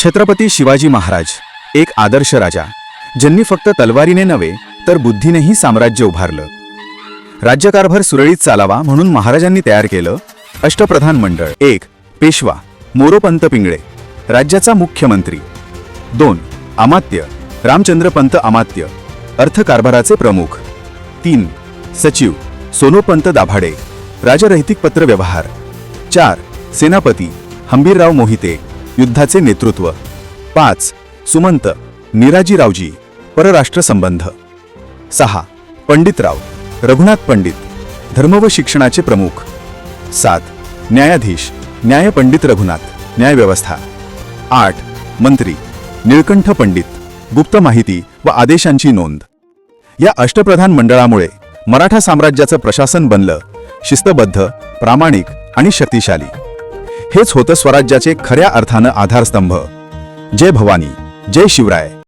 छत्रपती शिवाजी महाराज एक आदर्श राजा ज्यांनी फक्त तलवारीने नव्हे तर बुद्धीनेही साम्राज्य उभारलं. राज्यकारभार सुरळीत चालावा म्हणून महाराजांनी तयार केलं अष्टप्रधान मंडळ. एक पेशवा मोरोपंत पिंगळे राज्याचा मुख्यमंत्री. दोन अमात्य रामचंद्रपंत अमात्य अर्थकारभाराचे प्रमुख. तीन सचिव सोनोपंत दाभाडे राजरहितिक पत्र व्यवहार. चार सेनापती हंबीरराव मोहिते. युद्धाचे नेतृत्व. पाच सुमंत निराजीरावजी परराष्ट्र संबंध. सहा पंडितराव रघुनाथ पंडित धर्म व शिक्षणाचे प्रमुख. सात न्यायाधीश न्याय पंडित रघुनाथ न्यायव्यवस्था आठ मंत्री निळकंठ पंडित गुप्त माहिती व आदेशांची नोंद. या अष्टप्रधान मंडळामुळे मराठा साम्राज्याचं प्रशासन बनलं शिस्तबद्ध प्रामाणिक आणि शक्तिशाली. हेच होतं स्वराज्याचे खऱ्या अर्थानं आधारस्तंभ. जय भवानी जय शिवराय.